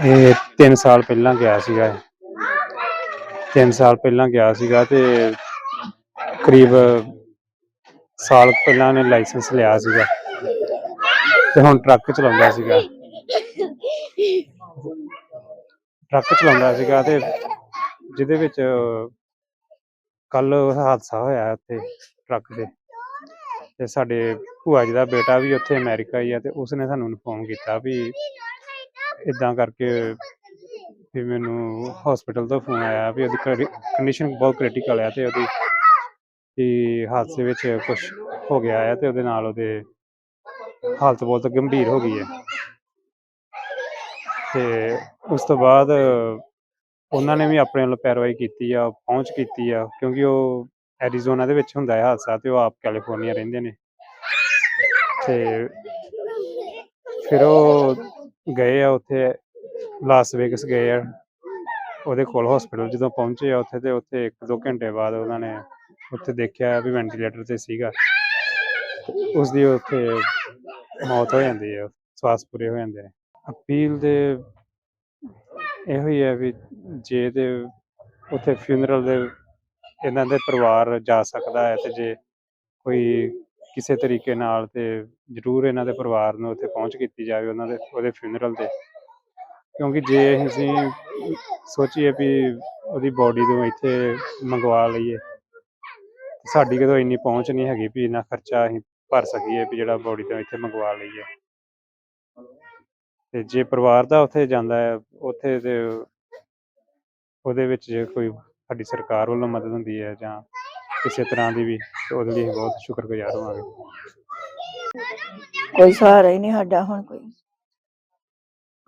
ਇਹ 3 ਸਾਲ ਪਹਿਲਾਂ ਗਿਆ ਸੀਗਾ ਇਹ। 3 ਸਾਲ ਪਹਿਲਾਂ ਗਿਆ ਸੀਗਾ ਤੇ ਕਰੀਬ ਸਾਲ ਪਹਿਲਾਂ ਨੇ ਲਾਇਸੈਂਸ ਲਿਆ ਸੀਗਾ। ਤੇ ਹੁਣ ਟਰੱਕ ਚਲਾਉਂਦਾ ਸੀਗਾ। ਟਰੱਕ ਚਲਾਉਂਦਾ ਸੀਗਾ ਤੇ ਜਿਹਦੇ ਵਿੱਚ ਕੱਲ ਹਾਦਸਾ ਹੋਇਆ ਉੱਥੇ ਟਰੱਕ ਦੇ ਤੇ ਸਾਡੇ ਭੂਆ ਜੀ ਦਾ ਬੇਟਾ ਵੀ ਉੱਥੇ ਅਮਰੀਕਾ ਹੀ ਆ ਤੇ ਉਸਨੇ ਸਾਨੂੰ ਇਨਫੋਰਮ ਕੀਤਾ ਵੀ ਇਦਾਂ ਕਰਕੇ ਵੀ ਮੈਨੂੰ ਹਸਪੀਟਲ ਤੋਂ ਫੋਨ ਆਇਆ ਵੀ ਉਹਦੀ ਕੰਡੀਸ਼ਨ ਬਹੁਤ ਕ੍ਰਿਟੀਕਲ ਹੈ ਤੇ ਉਹਦੀ ਵੀ ਹਾਦਸੇ ਵਿੱਚ ਕੁਝ ਹੋ ਗਿਆ ਹੈ ਤੇ ਉਹਦੇ ਨਾਲ ਉਹਦੇ ਹਾਲਤ ਬਹੁਤ ਗੰਭੀਰ ਹੋ ਗਈ ਹੈ ਤੇ ਉਸ ਤੋਂ ਬਾਅਦ ਉਹਨਾਂ ਨੇ ਵੀ ਆਪਣੇ ਵੱਲੋਂ ਪੈਰਵਾਈ ਕੀਤੀ ਆ, ਪਹੁੰਚ ਕੀਤੀ ਆ, ਕਿਉਂਕਿ ਉਹ ਐਰੀਜ਼ੋਨਾ ਦੇ ਵਿੱਚ ਹੁੰਦਾ ਹੈ ਹਾਦਸਾ ਤੇ ਉਹ ਆਪ ਕੈਲੀਫੋਰਨੀਆ ਰਹਿੰਦੇ ਨੇ। ਤੇ ਫਿਰ ਉਹ ਗਏ ਆ ਉੱਥੇ ਲਾਸ ਵੇਗਸ ਗਏ ਆ। ਉਹਦੇ ਕੋਲ ਹਸਪੀਟਲ ਜਦੋਂ ਪਹੁੰਚੇ ਆ ਉੱਥੇ ਤੇ ਉੱਥੇ 1-2 ਘੰਟੇ ਬਾਅਦ ਉਹਨਾਂ ਨੇ ਉੱਥੇ ਦੇਖਿਆ ਵੀ ਵੈਂਟੀਲੇਟਰ ਤੇ ਸੀਗਾ। ਉਸ ਦੀ ਉੱਥੇ ਮੌਤ ਹੋ ਜਾਂਦੀ ਹੈ ਸਵਾਸ ਪੂਰੇ ਹੋ ਜਾਂਦੇ ਨੇ। ਅਪੀਲ ਦੇ ਇਹੋ ਹੀ ਹੈ ਵੀ ਜੇ ਤੇ ਉੱਥੇ ਫਿਊਨਰਲ ਦੇ ਇਹਨਾਂ ਦੇ ਪਰਿਵਾਰ ਜਾ ਸਕਦਾ ਹੈ ਤੇ ਜੇ ਕੋਈ ਕਿਸੇ ਤਰੀਕੇ ਨਾਲ ਤੇ ਜ਼ਰੂਰ ਇਹਨਾਂ ਦੇ ਪਰਿਵਾਰ ਨੂੰ ਉੱਥੇ ਪਹੁੰਚ ਕੀਤੀ ਜਾਵੇ ਉਹਨਾਂ ਦੇ, ਉਹਦੇ ਫਿਊਨਰਲ ਤੇ। ਕਿਉਂਕਿ ਜੇ ਅਸੀਂ ਸੋਚੀਏ ਵੀ ਉਹਦੀ ਬੋਡੀ ਨੂੰ ਇੱਥੇ ਮੰਗਵਾ ਲਈਏ, ਸਾਡੀ ਕਦੋਂ ਇੰਨੀ ਪਹੁੰਚ ਨਹੀਂ ਹੈਗੀ ਵੀ ਇੰਨਾ ਖਰਚਾ ਅਸੀਂ ਭਰ ਸਕੀਏ ਵੀ ਜਿਹੜਾ ਬੋਡੀ ਤੋਂ ਇੱਥੇ ਮੰਗਵਾ ਲਈਏ। ਤੇ ਜੇ ਪਰਿਵਾਰ ਦਾ ਉੱਥੇ ਜਾਂਦਾ ਹੈ, ਉੱਥੇ ਤੇ ਉਹਦੇ ਵਿੱਚ ਜੇ ਕੋਈ ਸਾਡੀ ਸਰਕਾਰ ਵੱਲੋਂ ਮਦਦ ਹੁੰਦੀ ਹੈ ਜਾਂ ਕਿਸੇ ਤਰ੍ਹਾਂ ਦੀ ਵੀ ਤੇ ਉਹਦੇ ਲਈ ਅਸੀਂ ਬਹੁਤ ਸ਼ੁਕਰਗੁਜ਼ਾਰ ਹੋਵਾਂਗੇ। ਕੋਈ ਸਹਾਰਾ ਹੀ ਨਹੀਂ ਸਾਡਾ ਹੁਣ ਕੋਈ।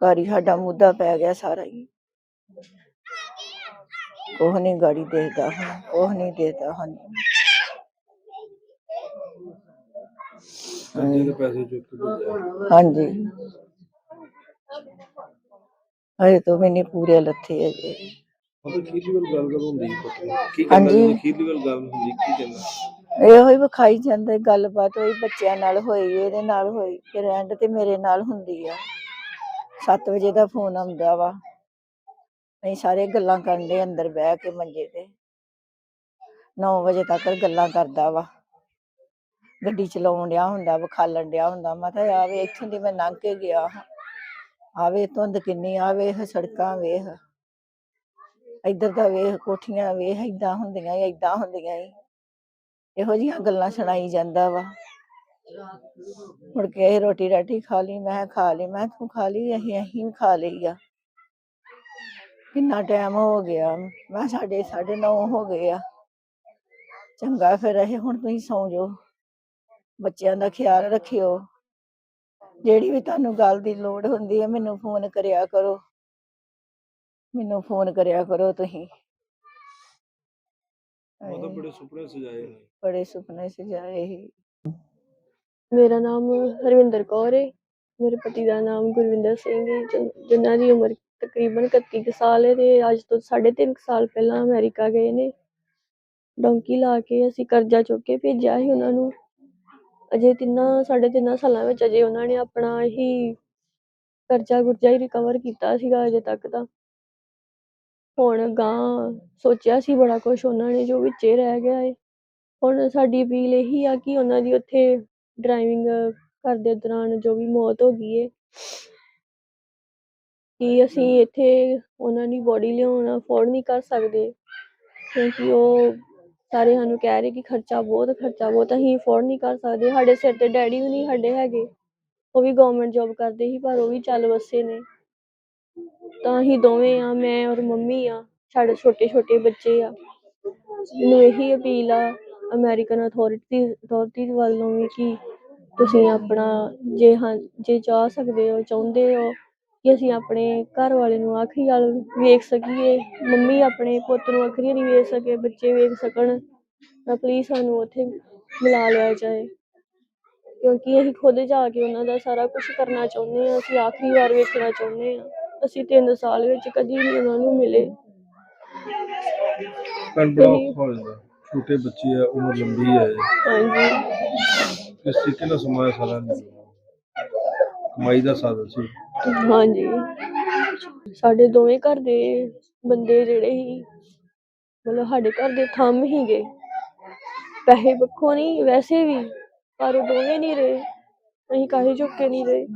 ਘਰ ਹੀ ਸਾਡਾ ਮੁੱਦਾ ਪੈ ਗਿਆ ਸਾਰਾ ਹੀ। ਕੋਹ ਨਹੀਂ ਗਾੜੀ ਦੇਖਦਾ ਹੁਣ ਕੋਹ ਨਹੀਂ ਦੇਖਦਾ ਹੁਣ। ਕਰਜ਼ੇ ਦੇ ਪੈਸੇ ਚੁੱਕ ਕੇ ਭੇਜਿਆ। ਹਾਂਜੀ। ਹਜੇ ਤੋਂ ਮੈਨੇ ਪੂਰੇ ਲੱਥੇ ਅਜੇ ਮਤਲਬ ਅਖੀਰਲੀ ਵਾਰ ਗੱਲ ਕਰ ਹੁੰਦੀ ਹੈ? ਪਤਾ ਨਹੀਂ। ਕੀ ਹਾਂਜੀ। ਕਹਿੰਦਾ ਅਖੀਰਲੀ ਵਾਰ ਗੱਲ ਹੁੰਦੀ ਕੀ ਕਹਿੰਦਾ? ਇਹੋ ਹੀ ਵਿਖਾਈ ਜਾਂਦਾ ਗੱਲਬਾਤ ਹੋਈ ਬੱਚਿਆਂ ਨਾਲ ਹੋਈ ਇਹਦੇ ਨਾਲ ਹੋਈ ਫਿਰ ਐਂਡ ਤੇ ਮੇਰੇ ਨਾਲ ਹੁੰਦੀ ਆ। 7 ਵਜੇ ਦਾ ਫੋਨ ਆਉਂਦਾ ਵਾ। ਅਸੀਂ ਸਾਰੇ ਗੱਲਾਂ ਕਰਨ ਦੇ ਅੰਦਰ ਬਹਿ ਕੇ ਮੰਜੇ ਤੇ। 9 ਵਜੇ ਤੱਕ ਗੱਲਾਂ ਕਰਦਾ ਵਾ। ਗੱਡੀ ਚਲਾਉਣ ਡਿਆ ਹੁੰਦਾ ਵਿਖਾਲਣ ਡਿਆ ਹੁੰਦਾ। ਮੈਂ ਤਾਂ ਆਵੇ ਇੱਥੋਂ ਦੀ ਮੈਂ ਲੰਘ ਕੇ ਗਿਆ। ਆਵੇ ਧੁੰਦ ਕਿੰਨੀ ਆਵੇ ਸੜਕਾਂ ਵੇਖ। ਇੱਧਰ ਦਾ ਵੇਖ ਕੋਠੀਆਂ ਵੇਖ, ਏਦਾਂ ਹੁੰਦੀਆਂ ਈ ਏਦਾਂ ਹੁੰਦੀਆਂ ਈ ਇਹੋ ਜਿਹੀਆਂ ਗੱਲਾਂ ਸੁਣਾਈ ਜਾਂਦਾ ਵਾ। ਮੁੜ ਕੇ ਇਹ ਰੋਟੀ ਰਾਟੀ ਖਾ ਲਈ, ਮੈਂ ਖਾ ਲਈ, ਮੈਂ ਤੂੰ ਖਾ ਲਈ, ਅਸੀਂ ਅਸੀਂ ਵੀ ਖਾ ਲਈ ਆ। ਕਿੰਨਾ ਟਾਈਮ ਹੋ ਗਿਆ, ਮੈਂ ਸਾਡੇ ਸਾਢੇ ਨੌ ਹੋ ਗਏ ਆ। ਚੰਗਾ ਫਿਰ ਇਹ, ਹੁਣ ਤੁਸੀਂ ਸੌਂ ਜਾਓ। ਬੱਚਿਆਂ ਦਾ ਖਿਆਲ ਰੱਖਿਓ। ਜਿਹੜੀ ਵੀ ਤੁਹਾਨੂੰ ਗੱਲ ਦੀ ਲੋੜ ਹੁੰਦੀ ਹੈ, ਮੈਨੂੰ ਫੋਨ ਕਰਿਆ ਕਰੋ। ਮੈਨੂੰ ਫੋਨ ਕਰਿਆ ਕਰੋ ਤੁਸੀਂ। ਮਤਲਬ ਬੜੇ ਸੁਪਨੇ ਸਜਾਏ ਨੇ। ਬੜੇ ਸੁਪਨੇ ਸਜਾਏ ਸੀ। ਮੇਰਾ ਨਾਮ ਹਰਵਿੰਦਰ ਕੌਰ ਹੈ ਮੇਰੇ ਪਤੀ ਦਾ ਨਾਮ ਗੁਰਵਿੰਦਰ ਸਿੰਘ ਹੈ ਜਿਨ- ਜਿਨ੍ਹਾਂ ਦੀ ਉਮਰ ਤਕਰੀਬਨ 31 ਕੁ ਸਾਲ ਹੈ ਤੇ ਅੱਜ ਤੋਂ 3.5 ਸਾਲ ਪਹਿਲਾਂ ਅਮਰੀਕਾ ਗਏ ਨੇ। ਡੋਂਕੀ ਲਾ ਕੇ ਅਸੀਂ ਕਰਜ਼ਾ ਚੁੱਕ ਕੇ ਭੇਜਿਆ ਸੀ ਉਹਨਾਂ ਨੂੰ। ਅਜੇ ਤਿੰਨਾਂ ਸਾਢੇ ਤਿੰਨਾਂ ਸਾਲਾਂ ਵਿੱਚ ਅਜੇ ਉਹਨਾਂ ਨੇ ਆਪਣਾ ਹੀ ਕਰਜ਼ਾ ਗੁਰਜ਼ਾ ਹੀ ਰਿਕਵਰ ਕੀਤਾ ਸੀਗਾ ਅਜੇ ਤੱਕ ਤਾਂ। ਹੁਣ ਗਾਂ ਸੋਚਿਆ ਸੀ ਬੜਾ ਕੁਝ ਉਹਨਾਂ ਨੇ ਜੋ ਵਿੱਚੇ ਰਹਿ ਗਿਆ ਹੈ ਹੁਣ ਸਾਡੀ ਅਪੀਲ ਇਹੀ ਆ ਕਿ ਉਹਨਾਂ ਦੀ ਉੱਥੇ ਡਰਾਈਵਿੰਗ ਕਰਦੇ ਦੌਰਾਨ ਜੋ ਵੀ ਮੌਤ ਹੋ ਗਈ ਹੈ ਕਿ ਅਸੀਂ ਇੱਥੇ ਉਹਨਾਂ ਦੀ ਬੋਡੀ ਲਿਆਉਣਾ ਅਫੋਰਡ ਨਹੀਂ ਕਰ ਸਕਦੇ, ਕਿਉਂਕਿ ਉਹ ਸਾਰੇ ਸਾਨੂੰ ਕਹਿ ਰਹੇ ਕਿ ਖਰਚਾ ਬਹੁਤ ਖਰਚਾ ਬਹੁਤ, ਅਸੀਂ ਅਫੋਰਡ ਨਹੀਂ ਕਰ ਸਕਦੇ। ਸਾਡੇ ਸਿਰ ਤੇ ਡੈਡੀ ਵੀ ਨਹੀਂ, ਸਾਡੇ ਹੈਗੇ। ਉਹ ਵੀ ਗਵਰਨਮੈਂਟ ਜੌਬ ਕਰਦੇ ਸੀ, ਪਰ ਉਹ ਵੀ ਚੱਲ ਵਸੇ ਨੇ। ਤਾਂ ਅਸੀਂ ਦੋਵੇਂ ਆ, ਮੈਂ ਔਰ ਮੰਮੀ ਆ, ਸਾਡੇ ਛੋਟੇ ਛੋਟੇ ਬੱਚੇ ਆ। ਮੈਨੂੰ ਇਹੀ ਅਪੀਲ ਆ ਅਮਰੀਕਨ ਅਥਾਰਟੀ ਅਥਾਰਟੀ ਵੱਲੋਂ ਵੀ ਕਿ ਤੁਸੀਂ ਆਪਣਾ ਜੇ ਹਾਂ, ਜੇ ਚਾਹ ਸਕਦੇ ਹੋ, ਚਾਹੁੰਦੇ ਹੋ ਕਿ ਅਸੀਂ ਆਪਣੇ ਘਰ ਵਾਲੇ ਨੂੰ ਆਖਰੀ ਵਾਲ ਵੇਖ ਸਕੀਏ, ਮੰਮੀ ਆਪਣੇ ਪੁੱਤ ਨੂੰ ਆਖਰੀ ਨਹੀਂ ਵੇਖ ਸਕੇ, ਬੱਚੇ ਵੇਖ ਸਕਣ, ਤਾਂ ਪਲੀਜ਼ ਸਾਨੂੰ ਉੱਥੇ ਮਿਲਾ ਲਿਆ ਜਾਏ। ਕਿਉਂਕਿ ਅਸੀਂ ਖੁਦ ਜਾ ਕੇ ਉਹਨਾਂ ਦਾ ਸਾਰਾ ਕੁਝ ਕਰਨਾ ਚਾਹੁੰਦੇ ਹਾਂ, ਅਸੀਂ ਆਖਰੀ ਵਾਰ ਵੇਖਣਾ ਚਾਹੁੰਦੇ ਹਾਂ। ਅਸੀਂ ਤਿੰਨ ਸਾਲ ਵਿੱਚ ਕਦੀ ਨਹੀਂ ਉਹਨਾਂ ਨੂੰ ਮਿਲੇ। ਪਰ ਔਖਾ ਹੋ ਜਾਂਦਾ ਛੋਟੇ ਬੱਚੇ ਆ ਉਮਰ ਲੰਬੀ ਹੈ ਹਾਂਜੀ। ਇਸ ਤਰੀਕੇ ਨਾਲ ਸਮਾਂ ਸਾਰਾ ਨਹੀਂ ਕਮਾਈ ਦਾ ਸਾਧਨ ਸੀ। ਹਾਂਜੀ। ਸਾਡੇ ਦੋਵੇਂ ਘਰ ਦੇ ਬੰਦੇ ਜਿਹੜੇ ਸੀ ਮਤਲਬ ਸਾਡੇ ਘਰ ਦੇ ਥੰਮ ਹੀਗੇ ਪੈਸੇ ਪੱਖੋਂ ਨਹੀਂ ਵੈਸੇ ਵੀ ਪਰ ਉਹ ਦੋਵੇਂ ਨਹੀਂ ਰਹੇ। ਅਸੀਂ ਕਾਹੇ ਚੁੱਕ ਕੇ ਨਹੀਂ ਰਹੇ।